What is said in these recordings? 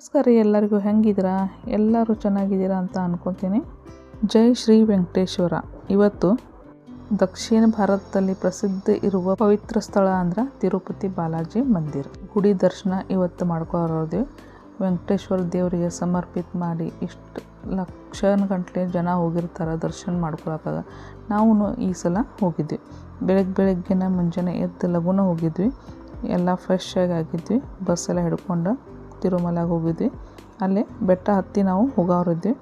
ನಮಸ್ಕಾರ ಎಲ್ಲರಿಗೂ. ಹೆಂಗಿದ್ದೀರಾ? ಎಲ್ಲರೂ ಚೆನ್ನಾಗಿದ್ದೀರಾ ಅಂತ ಅನ್ಕೊತೀನಿ. ಜೈ ಶ್ರೀ ವೆಂಕಟೇಶ್ವರ. ಇವತ್ತು ದಕ್ಷಿಣ ಭಾರತದಲ್ಲಿ ಪ್ರಸಿದ್ಧ ಇರುವ ಪವಿತ್ರ ಸ್ಥಳ ಅಂದ್ರೆ ತಿರುಪತಿ ಬಾಲಾಜಿ ಮಂದಿರ. ಗುಡಿ ದರ್ಶನ ಇವತ್ತು ಮಾಡ್ಕೊಳ್ಳೋದು ವೆಂಕಟೇಶ್ವರ ದೇವರಿಗೆ ಸಮರ್ಪಿತ ಮಾಡಿ ಇಷ್ಟು ಲಕ್ಷಾನು ಗಂಟಲೆ ಜನ ಹೋಗಿರ್ತಾರೆ, ದರ್ಶನ ಮಾಡ್ಕೊಳಕ್ಕಾಗ. ನಾವು ಈ ಸಲ ಹೋಗಿದ್ವಿ. ಬೆಳಗ್ಗೆ ಬೆಳಗ್ಗೆನ ಮುಂಜಾನೆ ಎದ್ದು ಲಘುನ ಹೋಗಿದ್ವಿ. ಎಲ್ಲ ಫ್ರೆಶ್ ಆಗಿ ಆಗಿದ್ವಿ. ಬಸ್ಸೆಲ್ಲ ಹಿಡ್ಕೊಂಡು ತಿರುಮಲಾಗ ಹೋಗಿದ್ವಿ. ಅಲ್ಲಿ ಬೆಟ್ಟ ಹತ್ತಿ ನಾವು ಹೋಗೋರಿದ್ವಿ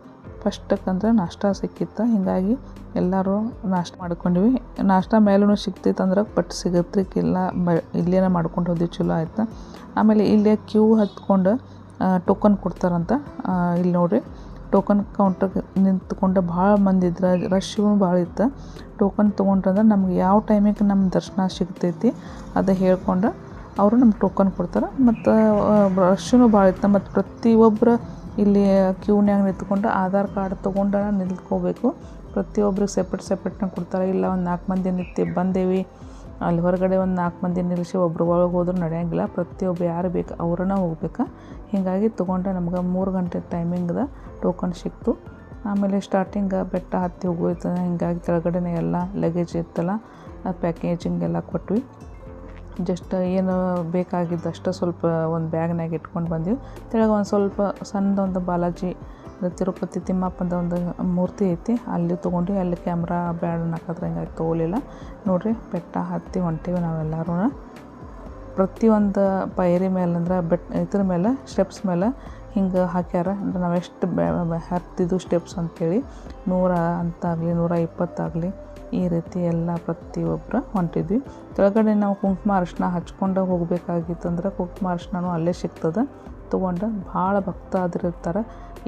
ಫಸ್ಟಕ್ಕಂದ್ರೆ ನಾಷ್ಟ ಸಿಕ್ಕಿತ್ತು. ಹೀಗಾಗಿ ಎಲ್ಲರೂ ನಾಷ್ಟ ಮಾಡ್ಕೊಂಡ್ವಿ. ನಾಷ್ಟ ಮೇಲೂ ಸಿಕ್ತಿತ್ತು ಅಂದ್ರೆ ಬಟ್ ಸಿಗತ್ರಿಕ್ಕಿಲ್ಲ ಬ ಇಲ್ಲೇನೇ ಮಾಡ್ಕೊಂಡು ಹೋದ್ವಿ, ಚಲೋ ಆಯ್ತು. ಆಮೇಲೆ ಇಲ್ಲೇ ಕ್ಯೂ ಹತ್ಕೊಂಡು ಟೋಕನ್ ಕೊಡ್ತಾರಂತ ಇಲ್ಲಿ ನೋಡಿರಿ. ಟೋಕನ್ ಕೌಂಟ್ರಿಗೆ ನಿಂತ್ಕೊಂಡು ಭಾಳ ಮಂದಿ ಇದ್ರೆ ರಶ್ಶು ಭಾಳ ಇತ್ತು. ಟೋಕನ್ ತೊಗೊಂಡ್ರಂದ್ರೆ ನಮ್ಗೆ ಯಾವ ಟೈಮಿಗೆ ನಮ್ಮ ದರ್ಶನ ಸಿಗ್ತೈತಿ ಅದು ಹೇಳ್ಕೊಂಡು ಅವರು ನಮ್ಗೆ ಟೋಕನ್ ಕೊಡ್ತಾರೆ. ಮತ್ತು ರಶ್ಶೂ ಭಾಳ ಇತ್ತು. ಮತ್ತು ಪ್ರತಿಯೊಬ್ಬರು ಇಲ್ಲಿ ಕ್ಯೂನ್ಯಾಗ ನಿಂತ್ಕೊಂಡು ಆಧಾರ್ ಕಾರ್ಡ್ ತೊಗೊಂಡು ನಿಂತ್ಕೋಬೇಕು. ಪ್ರತಿಯೊಬ್ಬರಿಗೆ ಸೆಪ್ರೇಟ್ ಸೆಪ್ರೇಟ್ನಾಗ ಕೊಡ್ತಾರೆ. ಇಲ್ಲ ಒಂದು ನಾಲ್ಕು ಮಂದಿ ನಿಂತು ಬಂದೇವಿ, ಅಲ್ಲಿ ಹೊರಗಡೆ ಒಂದು ನಾಲ್ಕು ಮಂದಿ ನಿಲ್ಲಿಸಿ ಒಬ್ರು ಒಳಗೆ ಹೋದ್ರೂ ನಡೆಯಂಗಿಲ್ಲ. ಪ್ರತಿಯೊಬ್ಬರು ಯಾರು ಬೇಕು ಅವ್ರನ್ನ ಹೋಗ್ಬೇಕು. ಹೀಗಾಗಿ ತೊಗೊಂಡ್ರೆ ನಮ್ಗೆ ಮೂರು ಗಂಟೆ ಟೈಮಿಂಗ್ದ ಟೋಕನ್ ಸಿಕ್ತು. ಆಮೇಲೆ ಸ್ಟಾರ್ಟಿಂಗ್ ಬೆಟ್ಟ ಹತ್ತಿ ಹೋಗೋಯ್ತು. ಹೀಗಾಗಿ ಕೆಳಗಡೆನೇ ಎಲ್ಲ ಲಗೇಜ್ ಇತ್ತಲ್ಲ ಪ್ಯಾಕೇಜಿಂಗ್ ಎಲ್ಲ ಕೊಟ್ವಿ. ಜಸ್ಟ್ ಏನು ಬೇಕಾಗಿದ್ದಷ್ಟು ಸ್ವಲ್ಪ ಒಂದು ಬ್ಯಾಗ್ನಾಗ ಇಟ್ಕೊಂಡು ಬಂದೀವಿ. ತೆಳಗೆ ಒಂದು ಸ್ವಲ್ಪ ಸಣ್ಣದೊಂದು ಬಾಲಾಜಿ ತಿರುಪತಿ ತಿಮ್ಮಪ್ಪಂದ ಒಂದು ಮೂರ್ತಿ ಐತಿ. ಅಲ್ಲಿ ತೊಗೊಂಡು ಅಲ್ಲಿ ಕ್ಯಾಮ್ರಾ ಬ್ಯಾಡ್ ಹಾಕಿದ್ರೆ ಹಿಂಗಾಗಿ ತೊಗೊಲಿಲ್ಲ ನೋಡಿರಿ, ಬೆಟ್ಟ ಹತ್ತಿ ಹೊಂಟೀವಿ ನಾವೆಲ್ಲರೂ ಪ್ರತಿಯೊಂದು ಪೈರಿ ಮೇಲೆ ಅಂದ್ರೆ ಬೆಟ್, ಇದ್ರ ಮೇಲೆ ಸ್ಟೆಪ್ಸ್ ಮೇಲೆ ಹಿಂಗೆ ಹಾಕ್ಯಾರ. ಅಂದ್ರೆ ನಾವೆಷ್ಟು ಹತ್ತಿದ್ದು ಸ್ಟೆಪ್ಸ್ ಅಂತೇಳಿ. ನೂರ ಅಂತಾಗಲಿ, ನೂರ ಇಪ್ಪತ್ತಾಗಲಿ ಈ ರೀತಿ ಎಲ್ಲ ಪ್ರತಿಯೊಬ್ಬರು ಹೊಂಟಿದ್ವಿ. ಕೆಳಗಡೆ ನಾವು ಕುಂಕುಮ ಅರಿಶಿನ ಹಚ್ಕೊಂಡು ಹೋಗ್ಬೇಕಾಗಿತ್ತಂದ್ರೆ ಕುಂಕುಮ ಅರಿಶಿನೂ ಅಲ್ಲೇ ಸಿಗ್ತದೆ. ತೊಗೊಂಡು ಭಾಳ ಭಕ್ತಾದಿರ್ತಾರೆ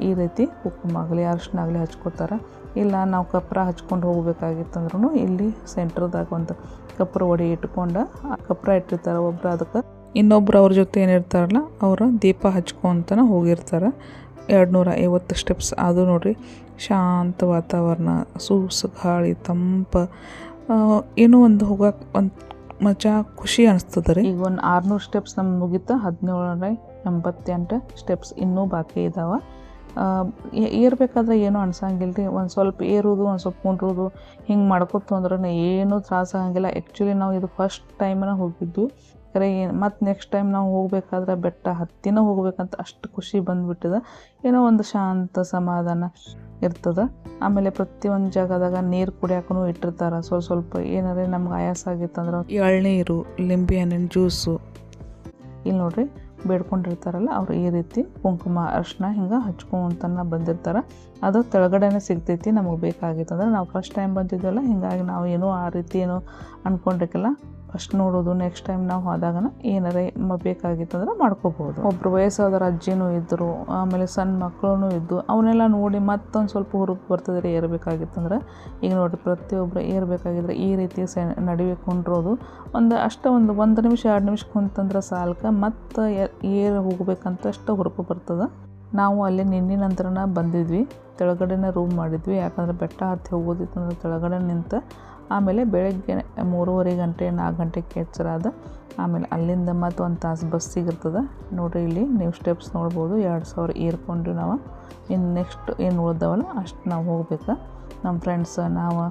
ಈ ರೀತಿ ಕುಂಕುಮ ಆಗಲಿ, ಅರಿಶಿನ ಆಗಲಿ ಹಚ್ಕೋತಾರೆ ಇಲ್ಲ ನಾವು ಕಪ್ರ ಹಚ್ಕೊಂಡು ಹೋಗ್ಬೇಕಾಗಿತ್ತಂದ್ರೂ ಇಲ್ಲಿ ಸೆಂಟ್ರದಾಗ ಒಂದು ಕಪ್ರ ಒಡಿ ಇಟ್ಕೊಂಡು ಕಪ್ರ ಇಟ್ಟಿರ್ತಾರೆ ಒಬ್ರು ಅದಕ್ಕೆ. ಇನ್ನೊಬ್ರು ಅವ್ರ ಜೊತೆ ಏನಿರ್ತಾರಲ್ಲ, ಅವರು ದೀಪ ಹಚ್ಕೊಂತನ ಹೋಗಿರ್ತಾರೆ. ಎರಡು ನೂರ ಐವತ್ತು ಸ್ಟೆಪ್ಸ್ ಅದು ನೋಡ್ರಿ ಶಾಂತ ವಾತಾವರಣ, ಸೂಸು, ಗಾಳಿ, ತಂಪ ಏನೋ ಒಂದು ಹೋಗಕ್ಕೆ ಒಂದು ಮಜಾ, ಖುಷಿ ಅನಿಸ್ತದೆ ರೀ. ಈಗ ಒಂದು ಆರುನೂರು ಸ್ಟೆಪ್ಸ್ ನಮ್ಗೆ ಮುಗೀತು ಹದಿನೇಳರ ಎಂಬತ್ತೆಂಟು ಸ್ಟೆಪ್ಸ್ ಇನ್ನೂ ಬಾಕಿ ಇದ್ದಾವೆ ಏರ್ಬೇಕಾದ್ರೆ ಏನೂ ಅನ್ಸಂಗಿಲ್ಲ ರೀ. ಒಂದು ಸ್ವಲ್ಪ ಏರೋದು, ಒಂದು ಸ್ವಲ್ಪ ಕುಂಡ್ರೋದು, ಹಿಂಗೆ ಮಾಡ್ಕೊತು ಅಂದ್ರೆ ಏನೂ ತ್ರಾಸ ಆಗಂಗಿಲ್ಲ. ಆ್ಯಕ್ಚುಲಿ ನಾವು ಇದು ಫಸ್ಟ್ ಟೈಮನ ಹೋಗಿದ್ವಿ ಖರೆ ಏನು ಮತ್ತು ನೆಕ್ಸ್ಟ್ ಟೈಮ್ ನಾವು ಹೋಗ್ಬೇಕಾದ್ರೆ ಬೆಟ್ಟ ಹತ್ತಿನ ಹೋಗ್ಬೇಕಂತ ಅಷ್ಟು ಖುಷಿ ಬಂದುಬಿಟ್ಟಿದೆ. ಏನೋ ಒಂದು ಶಾಂತ ಸಮಾಧಾನ ಇರ್ತದೆ. ಆಮೇಲೆ ಪ್ರತಿಯೊಂದು ಜಾಗದಾಗ ನೀರು ಕುಡಿಯೋಕ್ಕೂ ಇಟ್ಟಿರ್ತಾರೆ. ಸ್ವಲ್ಪ ಸ್ವಲ್ಪ ಏನಾರೇ ನಮ್ಗೆ ಆಯಾಸ ಆಗಿತ್ತಂದ್ರೆ ಎಳ್ನೀರು, ಲಿಂಬೆ ಹಣ್ಣಿನ ಜ್ಯೂಸು ಇಲ್ಲಿ ನೋಡ್ರಿ ಬೇಡ್ಕೊಂಡಿರ್ತಾರಲ್ಲ ಅವ್ರು ಈ ರೀತಿ ಕುಂಕುಮ, ಅರ್ಶಿನ ಹಿಂಗೆ ಹಚ್ಕೊಂತನ ಬಂದಿರ್ತಾರೆ. ಅದು ಕೆಳಗಡೆನೇ ಸಿಗ್ತೈತಿ, ನಮಗೆ ಬೇಕಾಗಿತ್ತಂದ್ರೆ. ನಾವು ಫಸ್ಟ್ ಟೈಮ್ ಬಂದಿದ್ವಲ್ಲ ಹಿಂಗಾಗಿ ನಾವು ಏನೋ ಆ ರೀತಿ ಏನೋ ಅಂದ್ಕೊಂಡಿರ್ಕಿಲ್ಲ ಫಸ್ಟ್ ನೋಡೋದು ನೆಕ್ಸ್ಟ್ ಟೈಮ್ ನಾವು ಹೋದಾಗ ಏನಾರ ಬೇಕಾಗಿತ್ತಂದ್ರೆ ಮಾಡ್ಕೋಬೋದು. ಒಬ್ರು ವಯಸ್ಸಾದವ್ರ ಅಜ್ಜಿನೂ ಇದ್ದರು ಆಮೇಲೆ ಸಣ್ಣ ಮಕ್ಕಳು ಇದ್ದು ಅವನ್ನೆಲ್ಲ ನೋಡಿ ಮತ್ತೊಂದು ಸ್ವಲ್ಪ ಹುರುಪು ಬರ್ತದೆ ರೀ ಏರ್ಬೇಕಾಗಿತ್ತಂದ್ರೆ ಈಗ ನೋಡಿ ಪ್ರತಿಯೊಬ್ಬರು ಏರ್ಬೇಕಾಗಿದ್ರೆ ಈ ರೀತಿ ಸೆ ನಡುವೆ ಒಂದು ಅಷ್ಟೇ ಒಂದು ಒಂದು ನಿಮಿಷ, ಎರಡು ನಿಮಿಷ ಕುಂತಂದ್ರೆ ಸಾಲ್ಕ ಮತ್ತು ಏರ್ ಹೋಗ್ಬೇಕಂತ ಅಷ್ಟು ಹುರುಪು ಬರ್ತದೆ. ನಾವು ಅಲ್ಲಿ ನಿನ್ನೆ ನಂತರನ ಬಂದಿದ್ವಿ, ತೆಳಗಡೆನೇ ರೂಮ್ ಮಾಡಿದ್ವಿ, ಯಾಕಂದ್ರೆ ಬೆಟ್ಟ ಹತ್ತಿ ಹೋಗೋದಿತ್ತಂದ್ರೆ ಕೆಳಗಡೆ ನಿಂತು ಆಮೇಲೆ ಬೆಳಗ್ಗೆ ಮೂರುವರೆ ಗಂಟೆ, ನಾಲ್ಕು ಗಂಟೆಗೆ ಎಚ್ಚರ ಆಮೇಲೆ ಅಲ್ಲಿಂದ ಮತ್ತು ಒಂದು ತಾಸು ಬಸ್ ಸಿಗಿರ್ತದೆ ನೋಡಿರಿ, ಇಲ್ಲಿ ನೀವು ಸ್ಟೆಪ್ಸ್ ನೋಡ್ಬೋದು. ಎರಡು ಸಾವಿರ ಏರ್ಕೊಂಡ್ರಿ ನಾವು ಇನ್ನು ನೆಕ್ಸ್ಟ್ ಏನು ಉಳ್ದವಲ್ಲ, ಅಷ್ಟು ನಾವು ಹೋಗ್ಬೇಕು. ನಮ್ಮ ಫ್ರೆಂಡ್ಸ್ ನಾವು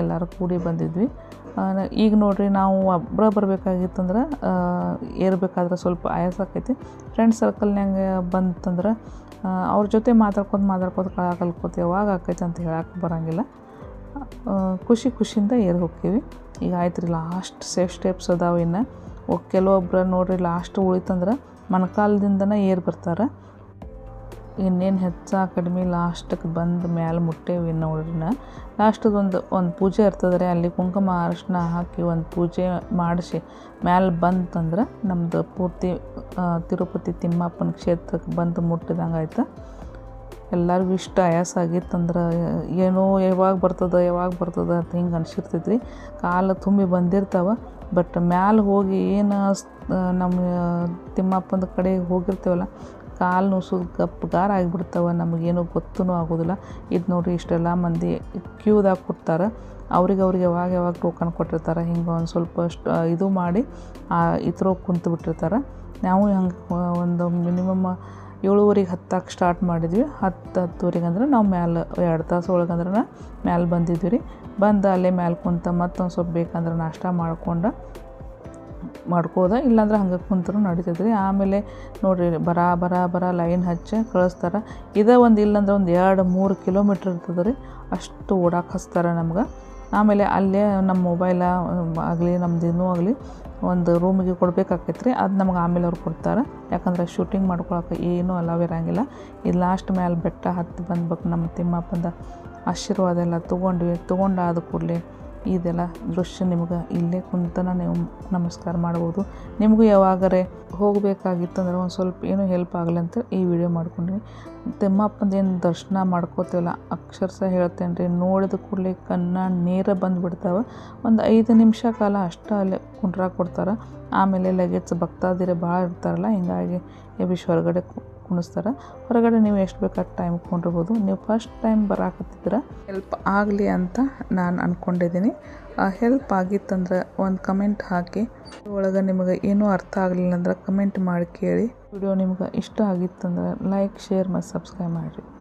ಎಲ್ಲರೂ ಕೂಡಿ ಬಂದಿದ್ವಿ. ಈಗ ನೋಡಿರಿ, ನಾವು ಒಬ್ಬರ ಬರಬೇಕಾಗಿತ್ತಂದ್ರೆ ಏರ್ಬೇಕಾದ್ರೆ ಸ್ವಲ್ಪ ಆಯಾಸ ಆಕೈತಿ. ಫ್ರೆಂಡ್ ಸರ್ಕಲ್ನಾಗ ಬಂತಂದ್ರೆ ಅವ್ರ ಜೊತೆ ಮಾತಾಡ್ಕೊತ ಮಾತಾಡ್ಕೊತ ಕಳ ಕಲ್ಕೋತ ಯಾವಾಗ ಆಕೈತಿ ಅಂತ ಹೇಳಕ್ಕೆ ಬರೋಂಗಿಲ್ಲ. ಖುಷಿ ಖುಷಿಯಿಂದ ಏರ್ ಹೋಗ್ತೀವಿ. ಈಗ ಆಯ್ತು ರೀ ಲಾಸ್ಟ್ ಸೇಫ್ ಸ್ಟೆಪ್ಸ್ ಅದಾವೆ ಇನ್ನು. ಕೆಲವೊಬ್ರು ನೋಡಿರಿ ಲಾಸ್ಟ್ ಉಳಿತಂದ್ರೆ ಮೊಣಕಾಲದಿಂದನೇ ಏರ್ ಬರ್ತಾರೆ. ಇನ್ನೇನು ಹೆಚ್ಚು ಕಡಿಮೆ ಲಾಸ್ಟಕ್ಕೆ ಬಂದು ಮ್ಯಾಲೆ ಮುಟ್ಟೇವಿ ನೋಡ್ರಿನ ಲಾಸ್ಟದ ಒಂದು ಒಂದು ಪೂಜೆ ಇರ್ತದೆ ಅಲ್ಲಿ ಕುಂಕುಮ ಅರಿಶಿನ ಹಾಕಿ ಒಂದು ಪೂಜೆ ಮಾಡಿಸಿ ಮ್ಯಾಲೆ ಬಂತಂದ್ರೆ ನಮ್ಮದು ಪೂರ್ತಿ ತಿರುಪತಿ ತಿಮ್ಮಪ್ಪನ ಕ್ಷೇತ್ರಕ್ಕೆ ಬಂದು ಮುಟ್ಟಿದಂಗೆ ಆಯ್ತು. ಎಲ್ಲರಿಗೂ ಇಷ್ಟ ಆಯಾಸ ಆಗಿತ್ತಂದ್ರೆ ಏನೋ ಯಾವಾಗ ಬರ್ತದೆ ಯಾವಾಗ ಬರ್ತದೆ ಅಂತ ಹಿಂಗೆ ಅನಿಸಿರ್ತೈತ್ರಿ. ಕಾಲು ತುಂಬಿ ಬಂದಿರ್ತಾವೆ ಬಟ್ ಮ್ಯಾಲೆ ಹೋಗಿ ಏನು ನಮ್ಮ ತಿಮ್ಮಪ್ಪಂದ ಕಡೆ ಹೋಗಿರ್ತೀವಲ್ಲ, ಕಾಲು ನುಸು ಗಪ್ಪಗಾರ ಆಗಿಬಿಡ್ತಾವೆ, ನಮಗೇನು ಗೊತ್ತೂ ಆಗೋದಿಲ್ಲ. ಇದು ನೋಡಿರಿ ಇಷ್ಟೆಲ್ಲ ಮಂದಿ ಕ್ಯೂದಾಗ ಕೊಡ್ತಾರೆ, ಅವ್ರಿಗೆ ಅವ್ರಿಗೆ ಯಾವಾಗ ಯಾವಾಗ ಟೋಕನ್ ಕೊಟ್ಟಿರ್ತಾರೆ, ಹಿಂಗೆ ಒಂದು ಸ್ವಲ್ಪ ಇದು ಮಾಡಿ ಇತರ ಕುಂತು ಬಿಟ್ಟಿರ್ತಾರೆ ನಾವು ಹಂಗೆ ಒಂದು ಮಿನಿಮಮ್ ಏಳುವರೆಗೆ ಹತ್ತಾಕ ಸ್ಟಾರ್ಟ್ ಮಾಡಿದ್ವಿ. ಹತ್ತು ಹತ್ತುವರೆಗೆ ಅಂದ್ರೆ ನಾವು ಮ್ಯಾಲೆ ಎರಡು ತಾಸು ಒಳಗಂದ್ರೆ ಮ್ಯಾಲೆ ಬಂದಿದ್ವಿ ರೀ. ಬಂದು ಅಲ್ಲೇ ಮ್ಯಾಲೆ ಕುಂತ ಮತ್ತೊಂದು ಸ್ವಲ್ಪ ಬೇಕಂದ್ರೆ ನಾಷ್ಟ ಮಾಡ್ಕೊಂಡು ಮಾಡ್ಕೋದ. ಇಲ್ಲಾಂದ್ರೆ ಹಂಗೆ ಕುಂತರೂ ನಡೀತೈತೆ ರೀ ಆಮೇಲೆ ನೋಡಿರಿ ಬರ ಬರಾ ಬರ ಲೈನ್ ಹಚ್ಚಿ ಕಳಿಸ್ತಾರೆ. ಇದೇ ಒಂದು ಇಲ್ಲಾಂದ್ರೆ ಒಂದು ಎರಡು ಮೂರು ಕಿಲೋಮೀಟ್ರ್ ಇರ್ತದೆ ರೀ. ಅಷ್ಟು ಓಡಾಕೆ ಹಚ್ತಾರೆ ನಮ್ಗೆ. ಆಮೇಲೆ ಅಲ್ಲೇ ನಮ್ಮ ಮೊಬೈಲ ಆಗಲಿ, ನಮ್ದು ಏನೂ ಆಗಲಿ ಒಂದು ರೂಮಿಗೆ ಕೊಡ್ಬೇಕಾಕೈತೆ ರೀ ಅದು ನಮ್ಗೆ ಆಮೇಲೆ ಅವ್ರು ಕೊಡ್ತಾರೆ. ಯಾಕಂದ್ರೆ ಶೂಟಿಂಗ್ ಮಾಡ್ಕೊಳಕ್ಕೆ ಏನೂ ಅಲಾವ್ ಇರೋಂಗಿಲ್ಲ. ಇದು ಲಾಸ್ಟ್ ಮ್ಯಾಲೆ ಬೆಟ್ಟ ಹತ್ತಿ ಬಂದ್ಬೇಕು ನಮ್ಮ ತಿಮ್ಮಪ್ಪಂದ ಆಶೀರ್ವಾದ ಎಲ್ಲ ತೊಗೊಂಡ್ವಿ. ತೊಗೊಂಡಾದ ಕೂಡಲೇ ಇದೆಲ್ಲ ದೃಶ್ಯ ನಿಮ್ಗೆ ಇಲ್ಲೇ ಕುಂತನ ನೀವು ನಮಸ್ಕಾರ ಮಾಡ್ಬೋದು. ನಿಮಗೂ ಯಾವಾಗರೆ ಹೋಗಬೇಕಾಗಿತ್ತು ಅಂದರೆ ಒಂದು ಸ್ವಲ್ಪ ಏನೂ ಹೆಲ್ಪ್ ಆಗಲಿ ಅಂತ ಈ ವಿಡಿಯೋ ಮಾಡ್ಕೊಂಡ್ವಿ. ತಿಮ್ಮಪ್ಪಂದು ಏನು ದರ್ಶನ ಮಾಡ್ಕೋತೀವಲ್ಲ ಅಕ್ಷರಶಃ ಹೇಳ್ತೇನೆ ರೀ ನೋಡಿದ ಕೂಡಲೇ ಕನ್ನ ನೇರ ಬಂದುಬಿಡ್ತಾವೆ. ಒಂದು ಐದು ನಿಮಿಷ ಕಾಲ ಅಷ್ಟೇ ಅಲ್ಲಿ ಕುಂಡ್ರ ಕೊಡ್ತಾರೆ. ಆಮೇಲೆ ಲಗೇಜ್ ಭಕ್ತಾದಿರೇ ಭಾಳ ಇರ್ತಾರಲ್ಲ, ಹಿಂಗಾಗಿ ಎಬಿಶ್ ಹೊರಗಡೆ ಕುಣಿಸ್ತಾರೆ. ಹೊರಗಡೆ ನೀವು ಎಷ್ಟು ಬೇಕಾದ ಟೈಮ್ ಕೊಂಡಿರ್ಬೋದು. ನೀವು ಫಸ್ಟ್ ಟೈಮ್ ಬರಾಕತ್ತಿದ್ರೆ ಹೆಲ್ಪ್ ಆಗಲಿ ಅಂತ ನಾನು ಅಂದ್ಕೊಂಡಿದ್ದೀನಿ ಹೆಲ್ಪ್ ಆಗಿತ್ತಂದ್ರೆ ಒಂದು ಕಮೆಂಟ್ ಹಾಕಿ. ಒಳಗೆ ನಿಮಗೆ ಏನೂ ಅರ್ಥ ಆಗಲಿಲ್ಲ ಅಂದ್ರೆ ಕಮೆಂಟ್ ಮಾಡಿ ಕೇಳಿ. ವಿಡಿಯೋ ನಿಮ್ಗೆ ಇಷ್ಟ ಆಗಿತ್ತಂದ್ರೆ ಲೈಕ್ ಶೇರ್ ಮತ್ತು ಸಬ್ಸ್ಕ್ರೈಬ್ ಮಾಡಿರಿ.